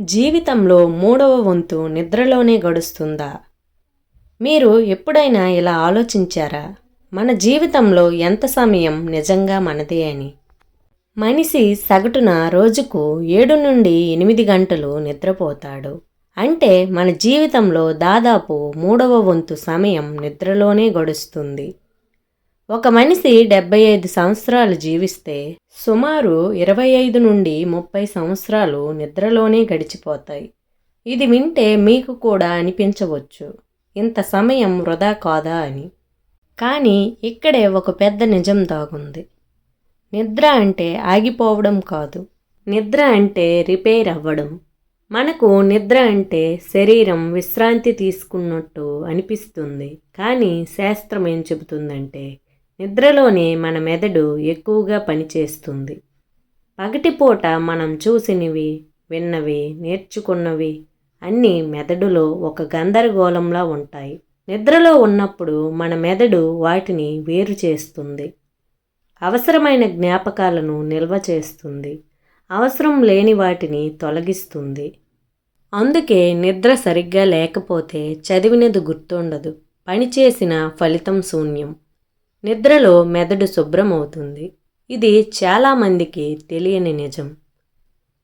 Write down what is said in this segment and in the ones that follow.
జీవితంలో మూడవ వంతు నిద్రలోనే గడుస్తుందా? మీరు ఎప్పుడైనా ఇలా ఆలోచించారా? మన జీవితంలో ఎంత సమయం నిజంగా మనదే అని? మనిషి సగటున రోజుకు ఏడు నుండి ఎనిమిది గంటలు నిద్రపోతాడు. అంటే మన జీవితంలో దాదాపు మూడవ వంతు సమయం నిద్రలోనే గడుస్తుంది. ఒక మనిషి డెబ్బై ఐదు సంవత్సరాలు జీవిస్తే సుమారు ఇరవై ఐదు నుండి ముప్పై సంవత్సరాలు నిద్రలోనే గడిచిపోతాయి. ఇది వింటే మీకు కూడా అనిపించవచ్చు. ఇంత సమయం వృధా కాదా అని. కానీ ఇక్కడే ఒక పెద్ద నిజం దాగుంది. నిద్ర అంటే ఆగిపోవడం కాదు. నిద్ర అంటే రిపేర్ అవ్వడం. మనకు నిద్ర అంటే శరీరం విశ్రాంతి తీసుకున్నట్టు అనిపిస్తుంది. కానీ శాస్త్రం ఏం చెబుతుందంటే నిద్రలోనే మన మెదడు ఎక్కువగా పనిచేస్తుంది. పగటిపూట మనం చూసినవి విన్నవి నేర్చుకున్నవి అన్నీ మెదడులో ఒక గందరగోళంలా ఉంటాయి. నిద్రలో ఉన్నప్పుడు మన మెదడు వాటిని వేరు చేస్తుంది. అవసరమైన జ్ఞాపకాలను నిల్వ చేస్తుంది. అవసరం లేని వాటిని తొలగిస్తుంది. అందుకే నిద్ర సరిగ్గా లేకపోతే చదివినది గుర్తుండదు. పనిచేసిన ఫలితం శూన్యం. నిద్రలో మెదడు శుభ్రమవుతుంది. ఇది చాలామందికి తెలియని నిజం.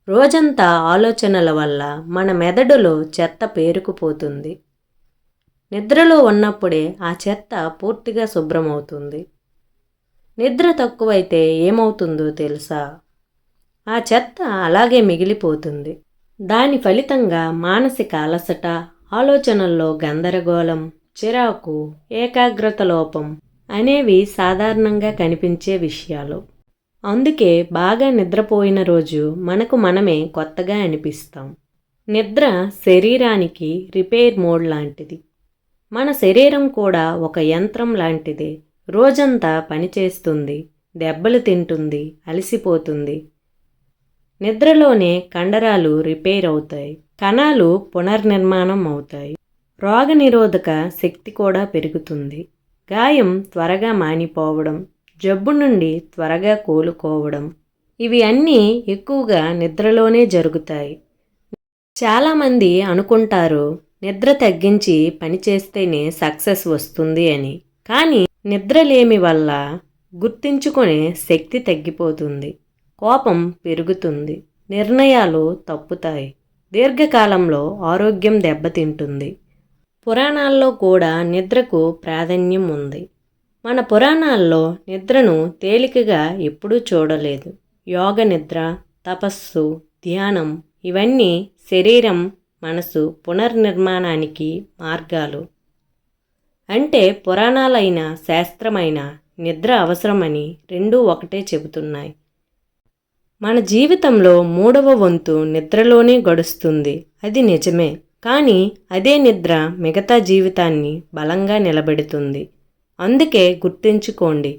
రోజంతా ఆలోచనల వల్ల మన మెదడులో చెత్త పేరుకుపోతుంది. నిద్రలో ఉన్నప్పుడే ఆ చెత్త పూర్తిగా శుభ్రమవుతుంది. నిద్ర తక్కువైతే ఏమవుతుందో తెలుసా? ఆ చెత్త అలాగే మిగిలిపోతుంది. దాని ఫలితంగా మానసిక అలసట ఆలోచనల్లో గందరగోళం చిరాకు ఏకాగ్రత లోపం అనేవి సాధారణంగా కనిపించే విషయాలు. అందుకే బాగా నిద్రపోయిన రోజు మనకు మనమే కొత్తగా అనిపిస్తాం. నిద్ర శరీరానికి రిపేర్ మోడ్ లాంటిది. మన శరీరం కూడా ఒక యంత్రం లాంటిదే. రోజంతా పనిచేస్తుంది దెబ్బలు తింటుంది అలసిపోతుంది. నిద్రలోనే కండరాలు రిపేర్ అవుతాయి కణాలు పునర్నిర్మాణం అవుతాయి. రోగనిరోధక శక్తి కూడా పెరుగుతుంది. గాయం త్వరగా మానిపోవడం జబ్బు నుండి త్వరగా కోలుకోవడం ఇవి అన్నీ ఎక్కువగా నిద్రలోనే జరుగుతాయి. చాలామంది అనుకుంటారు నిద్ర తగ్గించి పనిచేస్తేనే సక్సెస్ వస్తుంది అని. కానీ నిద్రలేమి వల్ల గుర్తించుకునే శక్తి తగ్గిపోతుంది కోపం పెరుగుతుంది నిర్ణయాలు తప్పుతాయి. దీర్ఘకాలంలో ఆరోగ్యం దెబ్బతింటుంది. పురాణాల్లో కూడా నిద్రకు ప్రాధాన్యం ఉంది. మన పురాణాల్లో నిద్రను తేలికగా ఎప్పుడూ చూడలేదు. యోగ నిద్ర తపస్సు ధ్యానం ఇవన్నీ శరీరం మనసు పునర్నిర్మాణానికి మార్గాలు. అంటే పురాణాలైన శాస్త్రమైన నిద్ర అవసరమని రెండూ ఒకటే చెబుతున్నాయి. మన జీవితంలో మూడవ వంతు నిద్రలోనే గడుస్తుంది. అది నిజమే. కానీ అదే నిద్ర మిగతా జీవితాన్ని బలంగా నిలబెడుతుంది. అందుకే గుర్తుంచుకోండి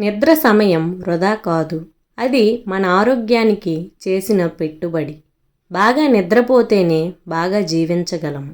నిద్ర సమయం వృధా కాదు. అది మన ఆరోగ్యానికి చేసిన పెట్టుబడి. బాగా నిద్రపోతేనే బాగా జీవించగలము